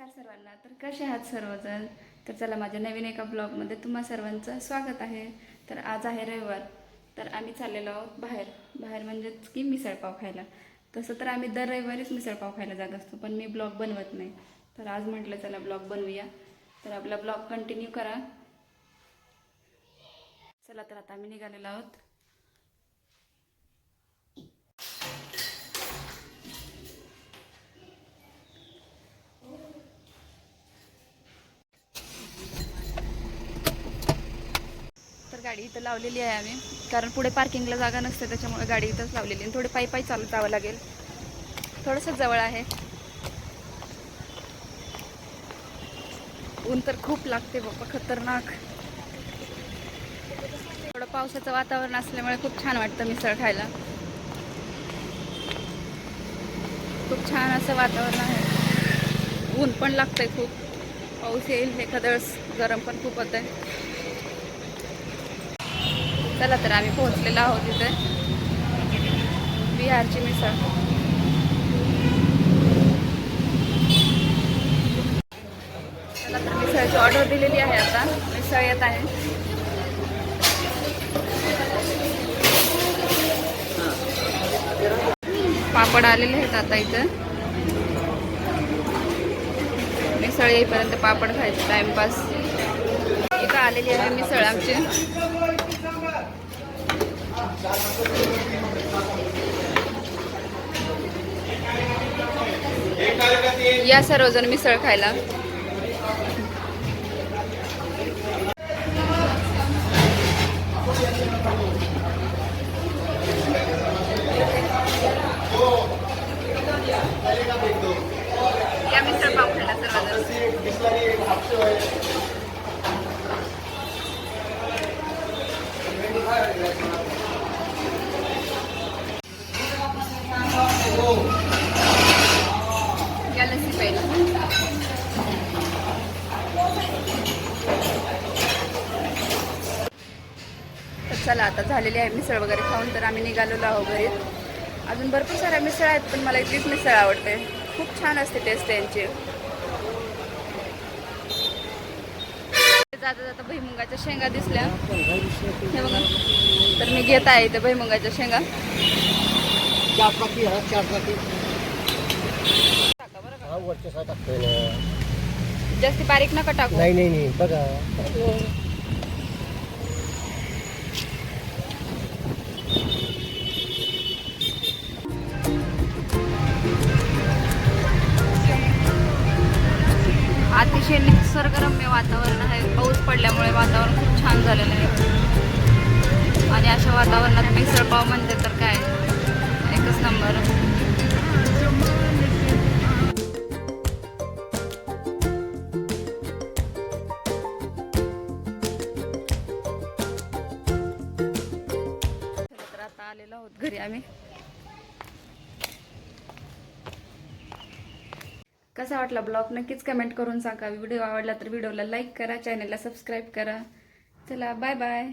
नमस्कार सर्वांना. तर कसे आहात सर्वजण? तर चला माझ्या नवीन एका ब्लॉगमध्ये तुम्हा सर्वांचं स्वागत आहे. तर आज आहे रविवार. तर आम्ही चाललेलो आहोत बाहेर. बाहेर म्हणजेच की मिसळपाव खायला. तसं तर आम्ही दर रविवारीच मिसळपाव खायला जात असतो पण मी ब्लॉग बनवत नाही. तर आज म्हटलं चला ब्लॉग बनवूया. तर आपला ब्लॉग कंटिन्यू करा. चला तर आता आम्ही निघालेलो आहोत. गाडी इथं लावलेली आहे आम्ही. कारण पुढे पार्किंगला जागा नसते त्याच्यामुळे गाडी इथंच लावलेली आणि थोडे पायी पायी चालत जावं लागेल. थोडंसं जवळ आहे. ऊन तर खूप लागते बाप्पा खतरनाक. थोडं पावसाचं वातावरण असल्यामुळे खूप छान वाटतं मिसळ खायला. खूप छान असं वातावरण आहे. ऊन पण लागतंय खूप. पाऊस येईल हे वेळेस गरम पण खूप होत आहे चला तर आम्ही पोहोचलेलो आहोत इथे. बिहारची मिसळ. चला तर मिसळची ऑर्डर दिलेली आहे आता. मिसळ येत आहे. पापड आलेले आहेत आता इथं. मिसळ येईपर्यंत पापड खायचं टाइमपास इथं आलेली आहे मिसळ आमची. या सर्वजण मिसळ खायला. या मिसळ पाव खायला सर्वजण. या लस्सी प्यायला तर चला आता झालेली आहे मिसळ वगैरे खाऊन तर आम्ही निघालेलो आहोत घरी. अजून भरपूर साऱ्या मिसळ आहेत पण मला इथलीच मिसळ आवडते. खूप छान असते टेस्ट त्यांची. जाता जाता भईमुगाच्या शेंगा दिसल्या. हे बघा. तर मी घेत आहे इथे भईमुगाच्या शेंगा. चार टाकी हा चार टाकी हा वरच्या टाकतोय ना. जास्ती बारीक नका टाकू. नाही नाही नाही. बघा. अतिशय निसर्गरम्य वातावरण आहे. पाऊस पडल्यामुळे वातावरण खूप छान झालेलं आहे. आणि अशा वातावरणात मिसळपाव म्हणजे तर काय? एकच नंबर आता आलेलो आहोत घरी आम्ही. कसा वाटला ब्लॉग? नक्कीच कमेंट करून सांगा. व्हिडिओ आवडला तर व्हिडिओला लाईक करा चॅनलला सबस्क्राईब करा. चला बाय बाय